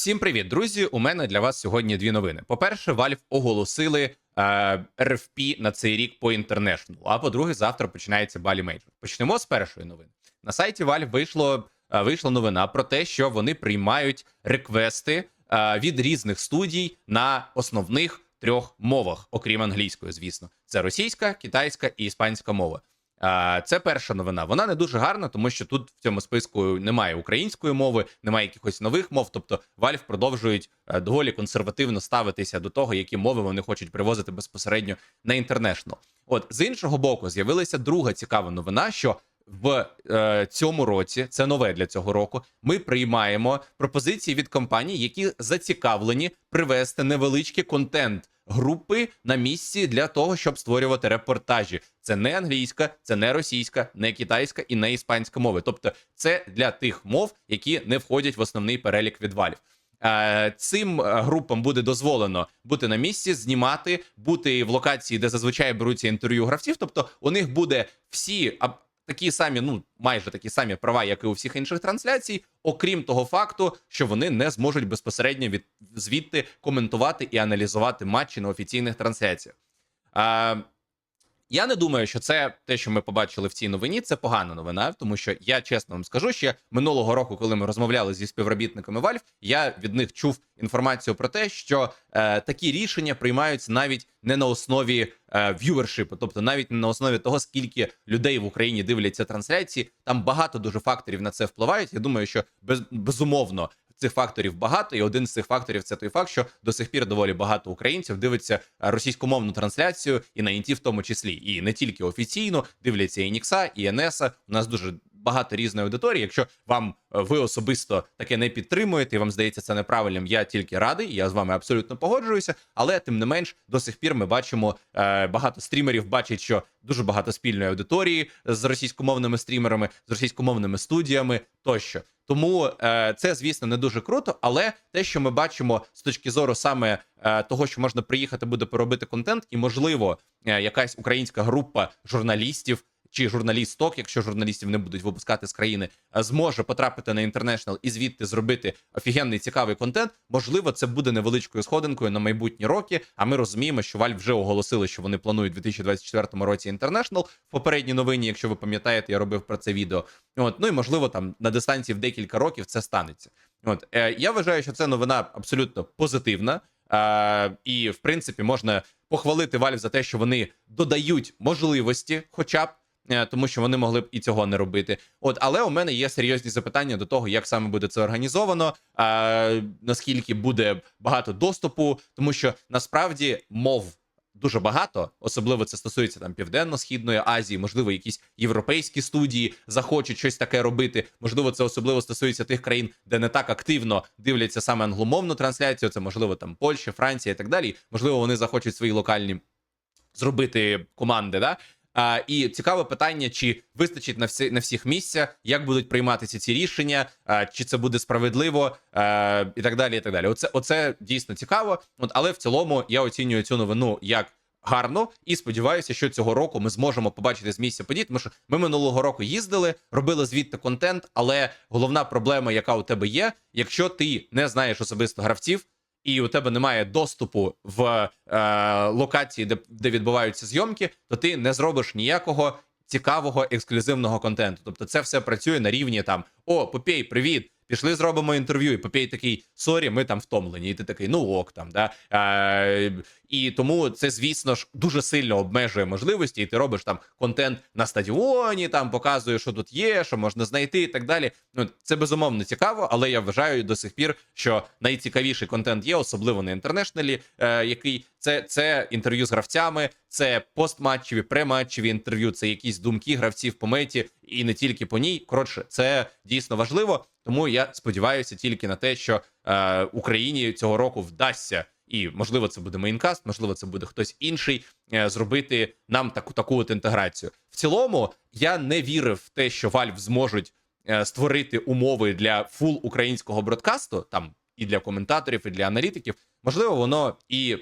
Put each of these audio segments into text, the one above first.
Всім привіт, друзі! У мене для вас сьогодні дві новини. По-перше, Valve оголосили е, RFP на цей рік по International, А по-друге, завтра починається Bali Major. Почнемо з першої новини. На сайті Valve вийшло, е, вийшла новина про те, що вони приймають реквести е, від різних студій на основних трьох мовах, окрім англійської, звісно. Це російська, китайська і іспанська мова. Це перша новина. Вона не дуже гарна, тому що тут в цьому списку немає української мови, немає якихось нових мов. Тобто Valve продовжують е, доволі консервативно ставитися до того, які мови вони хочуть привозити безпосередньо на інтернешнл. От з іншого боку, з'явилася друга цікава новина, що в е, цьому році це нове для цього року. Ми приймаємо пропозиції від компаній, які зацікавлені привести невеличкий контент групи на місці для того, щоб створювати репортажі. Це не англійська, це не російська, не китайська і не іспанська мови. Тобто, це для тих мов, які не входять в основний перелік від Valve. Е, Цим е, групам буде дозволено бути на місці, знімати, бути в локації, де зазвичай беруться інтерв'ю гравців. Тобто, у них буде всі такі самі, ну майже такі самі права, як і у всіх інших трансляцій, окрім того факту, що вони не зможуть безпосередньо від звідти коментувати і аналізувати матчі на офіційних трансляціях. А, я не думаю, що це те, що ми побачили в цій новині, це погана новина, тому що я чесно вам скажу, що минулого року, коли ми розмовляли зі співробітниками Valve, я від них чув інформацію про те, що е, такі рішення приймаються навіть не на основі е, в'ювершипу, тобто навіть не на основі того, скільки людей в Україні дивляться трансляції. Там багато дуже факторів на це впливають. Я думаю, що без, безумовно цих факторів багато, і один з цих факторів це той факт, що до сих пір доволі багато українців дивиться е, російськомовну трансляцію і на інті в тому числі, і не тільки офіційно дивляться і Нікса, і Енеса. У нас дуже багато різної аудиторії. Якщо вам е, ви особисто таке не підтримуєте, і вам здається це неправильним, я тільки радий. Я з вами абсолютно погоджуюся. Але тим не менш, до сих пір ми бачимо е, багато стрімерів бачать, що дуже багато спільної аудиторії з російськомовними стрімерами, з російськомовними студіями тощо. Тому е, це, звісно, не дуже круто, але те, що ми бачимо з точки зору саме е, того, що можна приїхати, буде поробити контент, і можливо, е, якась українська група журналістів чи журналісток, якщо журналістів не будуть випускати з країни, е, зможе потрапити на інтернешнл і звідти зробити офігенний цікавий контент. Можливо, це буде невеличкою сходинкою на майбутні роки. А ми розуміємо, що Valve вже оголосили, що вони планують у 2024 році інтернешнл. В попередній новині, якщо ви пам'ятаєте, я робив про це відео. От ну і можливо, там на дистанції в декілька років це станеться. От е, я вважаю, що це новина абсолютно позитивна. Е, і в принципі можна похвалити Valve за те, що вони додають можливості, хоча б. Е, Тому що вони могли б і цього не робити. От, але у мене є серйозні запитання до того, як саме буде це організовано, а, наскільки буде багато доступу, тому що насправді мов дуже багато, особливо це стосується там південно-східної Азії, можливо, якісь європейські студії захочуть щось таке робити. Можливо, це особливо стосується тих країн, де не так активно дивляться саме англомовну трансляцію. Це можливо там Польща, Франція і так далі. Можливо, вони захочуть свої локальні зробити команди. Да? А, і цікаве питання: чи вистачить на всі на всіх місця, як будуть прийматися ці рішення, а, чи це буде справедливо, а, і так далі. І так далі. Оце, оце дійсно цікаво. От, але в цілому я оцінюю цю новину як гарно і сподіваюся, що цього року ми зможемо побачити з місця подій. Тому що ми минулого року їздили, робили звідти контент. Але головна проблема, яка у тебе є, якщо ти не знаєш особисто гравців. І у тебе немає доступу в е, локації, де, де відбуваються зйомки, то ти не зробиш ніякого цікавого ексклюзивного контенту. Тобто, це все працює на рівні там: О, Попей, привіт! Пішли, зробимо інтерв'ю. І Попей такий сорі, ми там втомлені. І ти такий, ну ок, там да. Е, і тому це, звісно ж, дуже сильно обмежує можливості, і ти робиш там контент на стадіоні, там показуєш, що тут є, що можна знайти, і так далі. Ну це безумовно цікаво, але я вважаю до сих пір, що найцікавіший контент є, особливо на інтернешнелі, е, який це, це інтерв'ю з гравцями, це постматчеві, прематчеві інтерв'ю, це якісь думки гравців по меті, і не тільки по ній. Коротше, це дійсно важливо. Тому я сподіваюся тільки на те, що е, Україні цього року вдасться. І можливо, це буде мейнкаст, можливо, це буде хтось інший е, зробити нам таку таку от інтеграцію. В цілому я не вірив в те, що Valve зможуть е, створити умови для фул українського бродкасту, там і для коментаторів, і для аналітиків. Можливо, воно і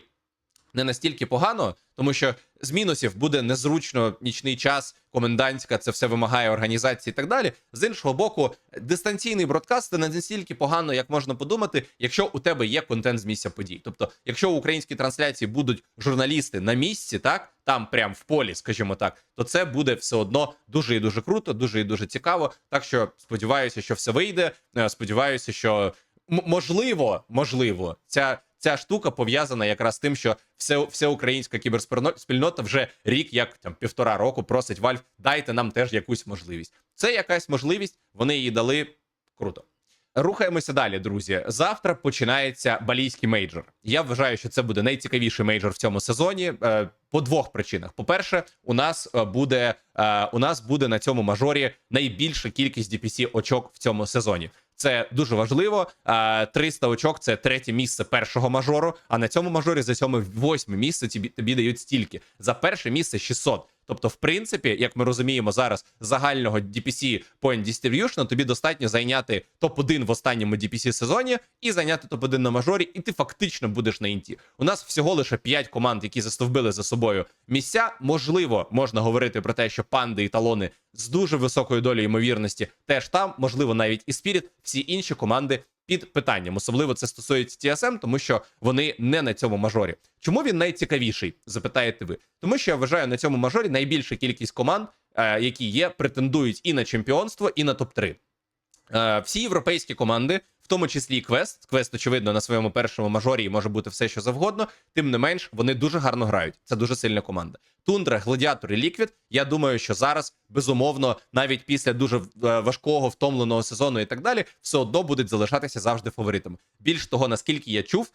не настільки погано, тому що З мінусів буде незручно нічний час, комендантська, це все вимагає організації і так далі. З іншого боку, дистанційний бродкаст це не настільки погано, як можна подумати, якщо у тебе є контент з місця подій. Тобто, якщо у українській трансляції будуть журналісти на місці, так там прям в полі, скажімо так, то це буде все одно дуже і дуже круто, дуже і дуже цікаво. Так що сподіваюся, що все вийде. Е, Сподіваюся, що можливо, можливо, ця. Ця штука пов'язана якраз з тим, що все, вся українська кіберспільнота вже рік, як там півтора року, просить Valve, дайте нам теж якусь можливість. Це якась можливість, вони її дали круто. Рухаємося далі, друзі. Завтра починається балійський мейджор. Я вважаю, що це буде найцікавіший мейджор в цьому сезоні. е, По двох причинах: по-перше, у нас е, буде е, у нас буде на цьому мажорі найбільша кількість DPC очок в цьому сезоні. Це дуже важливо. Е, 300 очок це третє місце першого мажору. А на цьому мажорі за сьоме восьме місце тобі, тобі дають стільки. За перше місце 600. Тобто, в принципі, як ми розуміємо зараз, загального DPC Point Distribution тобі достатньо зайняти топ-1 в останньому DPC сезоні і зайняти топ-1 на мажорі, і ти фактично будеш на інті. У нас всього лише 5 команд, які застовбили за собою місця. Можливо, можна говорити про те, що панди і талони з дуже високою долею ймовірності теж там, можливо, навіть і Spirit, всі інші команди під питанням. Особливо це стосується TSM, тому що вони не на цьому мажорі. Чому він найцікавіший? Запитаєте ви? Тому що я вважаю на цьому мажорі найбільша кількість команд, е, які є, претендують і на чемпіонство, і на топ 3 Е, всі європейські команди, в тому числі і Квест. Квест, очевидно, на своєму першому мажорі може бути все, що завгодно. Тим не менш, вони дуже гарно грають. Це дуже сильна команда. Тундра, Гладіатор і Ліквід. Я думаю, що зараз безумовно, навіть після дуже е, важкого втомленого сезону і так далі, все одно будуть залишатися завжди фаворитами. Більш того, наскільки я чув,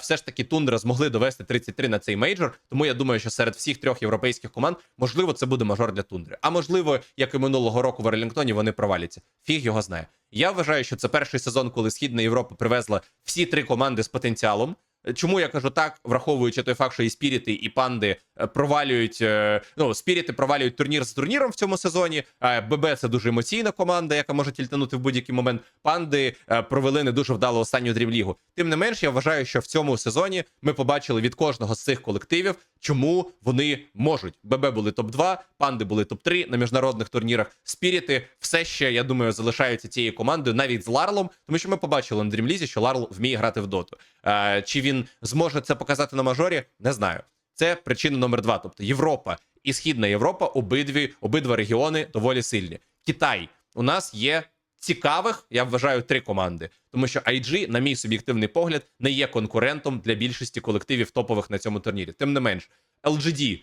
все ж таки Тундра змогли довести 33 на цей мейджор. Тому я думаю, що серед всіх трьох європейських команд можливо це буде мажор для Тундри. А можливо, як і минулого року в Арлінгтоні, вони проваляться. Фіг його знає. Я вважаю, що це перший сезон, коли Східна Європа привезла всі три команди з потенціалом. Чому я кажу так, враховуючи той факт, що і спіріти, і панди е, провалюють. е, Ну, спіріти провалюють турнір з турніром в цьому сезоні. а ББ це дуже емоційна команда, яка може тільтанути в будь-який момент. Панди е, провели не дуже вдало останню дрівлігу. Тим не менш, я вважаю, що в цьому сезоні ми побачили від кожного з цих колективів, чому вони можуть. ББ були топ 2 панди були топ 3 на міжнародних турнірах. Спіріти все ще, я думаю, залишаються цією командою навіть з Ларлом, тому що ми побачили на дрімлізі, що Ларл вміє грати в доту. Е, Чи він зможе це показати на мажорі? Не знаю. Це причина номер два. Тобто Європа і Східна Європа, обидві обидва регіони доволі сильні. Китай у нас є цікавих, я вважаю, три команди, тому що IG, на мій суб'єктивний погляд, не є конкурентом для більшості колективів топових на цьому турнірі. Тим не менш, LGD,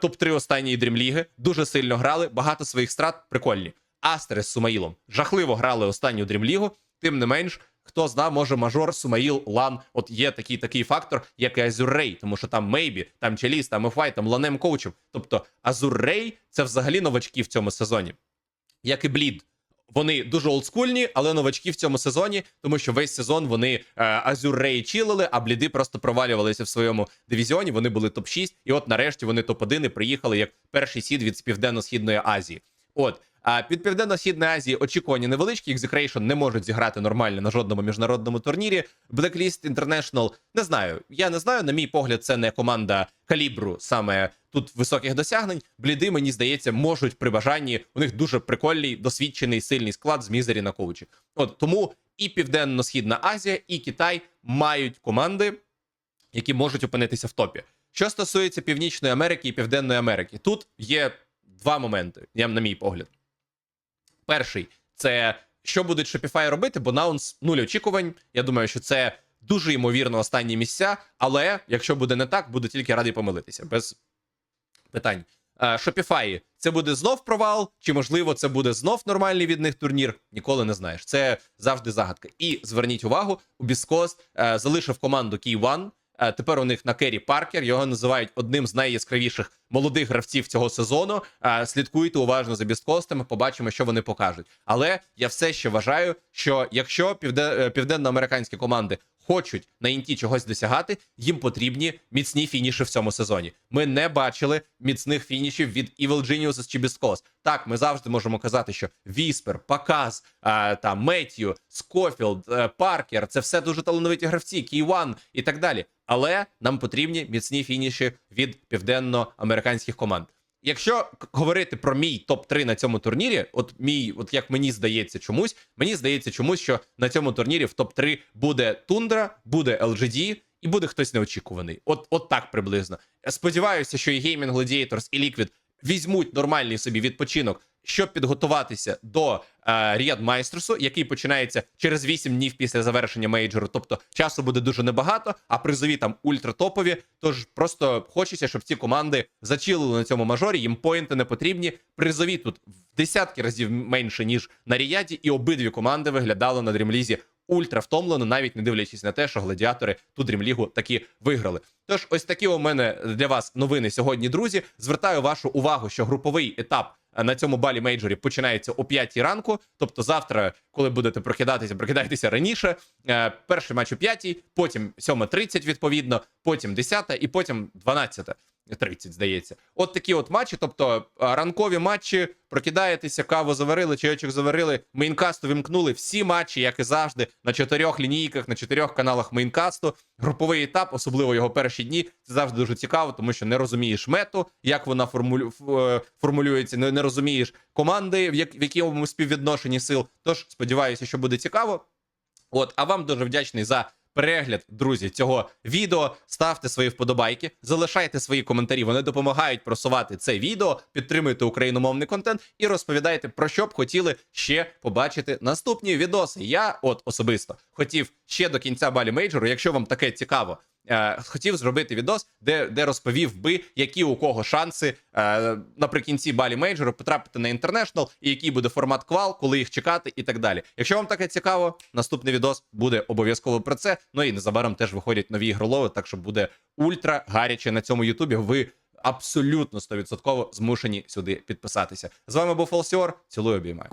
топ 3 останньої дрімліги, дуже сильно грали, багато своїх страт прикольні. Астери з Сумаїлом жахливо грали останню дрімлігу. Тим не менш, хто зна, може мажор, Сумаїл, Лан. От є такий такий фактор, як і Азюррей, тому що там Мейбі, там Челіс, там Ефай, там Ланем коучем. Тобто Азуррей це взагалі новачки в цьому сезоні, як і Блід. Вони дуже олдскульні, але новачки в цьому сезоні, тому що весь сезон вони е, Азюррей чилили, а бліди просто провалювалися в своєму дивізіоні. Вони були топ 6 і от нарешті вони топ 1 і приїхали як перший сід від південно-східної Азії. От а під південно-східної Азії очікування невеличкі. Execration не можуть зіграти нормально на жодному міжнародному турнірі. Blacklist International, не знаю. Я не знаю. На мій погляд, це не команда калібру саме тут високих досягнень. Бліди, мені здається, можуть при бажанні. У них дуже прикольний, досвідчений, сильний склад з мізері на коучі. От тому і Південно-Східна Азія, і Китай мають команди, які можуть опинитися в топі. Що стосується Північної Америки і Південної Америки, тут є два моменти, я на мій погляд. Перший це що будуть Shopify робити, бо наунс нуль очікувань. Я думаю, що це дуже ймовірно останні місця. Але якщо буде не так, буду тільки радий помилитися. Без питань. Е, Shopify це буде знов провал, чи можливо це буде знов нормальний від них турнір? Ніколи не знаєш. Це завжди загадка. І зверніть увагу, у Біскос е, залишив команду Key One. Е, Тепер у них на Кері Паркер його називають одним з найяскравіших молодих гравців цього сезону. Е, Слідкуйте уважно за Бісткостами, побачимо, що вони покажуть. Але я все ще вважаю, що якщо південно американські команди хочуть на інті чогось досягати, їм потрібні міцні фініші в цьому сезоні. Ми не бачили міцних фінішів від Evil Geniuses чи Біскос. Так, ми завжди можемо казати, що Віспер, Паказ, е, там Меттью, Скофілд, е, Паркер це все дуже талановиті гравці, Кійван і так далі. Але нам потрібні міцні фініші від південноамериканських команд. Якщо говорити про мій топ 3 на цьому турнірі, от мій, от як мені здається, чомусь, мені здається чомусь, що на цьому турнірі в топ 3 буде Тундра, буде LGD і буде хтось неочікуваний. От, от так приблизно. Сподіваюся, що і Gaming Gladiators, і Liquid візьмуть нормальний собі відпочинок, щоб підготуватися до е, Ріад Майстерсу, який починається через 8 днів після завершення мейджору. Тобто часу буде дуже небагато, а призові там ультратопові. Тож просто хочеться, щоб ці команди зачилили на цьому мажорі. Їм поінти не потрібні. Призові тут в десятки разів менше ніж на Ріаді, і обидві команди виглядали на дрімлізі ультра втомлено, навіть не дивлячись на те, що гладіатори ту дрімлігу таки виграли. Тож, ось такі у мене для вас новини сьогодні, друзі. Звертаю вашу увагу, що груповий етап на цьому балі мейджорі починається о 5 ранку. Тобто, завтра, коли будете прокидатися, прокидайтеся раніше. Е, Перший матч о 5, потім 7.30, відповідно, потім 10 і потім 12. 30, здається. От такі от матчі, тобто ранкові матчі, прокидаєтеся, каву заварили, чайочок заварили, мейнкасту вимкнули всі матчі, як і завжди, на чотирьох лінійках, на чотирьох каналах мейнкасту. Груповий етап, особливо його перші дні, це завжди дуже цікаво, тому що не розумієш мету, як вона формулю... е, формулюється, не, розумієш команди, в якому співвідношенні сил. Тож сподіваюся, що буде цікаво. От, а вам дуже вдячний за перегляд, друзі, цього відео. Ставте свої вподобайки, залишайте свої коментарі. Вони допомагають просувати це відео, підтримуйте україномовний контент і розповідайте про що б хотіли ще побачити наступні відоси. Я, от особисто, хотів ще до кінця балі мейджору, якщо вам таке цікаво. Е, Хотів зробити відос, де, де розповів би, які у кого шанси е, наприкінці балі мейджору потрапити на інтернешнл, і який буде формат квал, коли їх чекати, і так далі. Якщо вам таке цікаво, наступний відос буде обов'язково про це. Ну і незабаром теж виходять нові ігролови, так що буде ультра гаряче на цьому Ютубі. Ви абсолютно 100% змушені сюди підписатися. З вами був Фолсіор. Цілую обіймаю.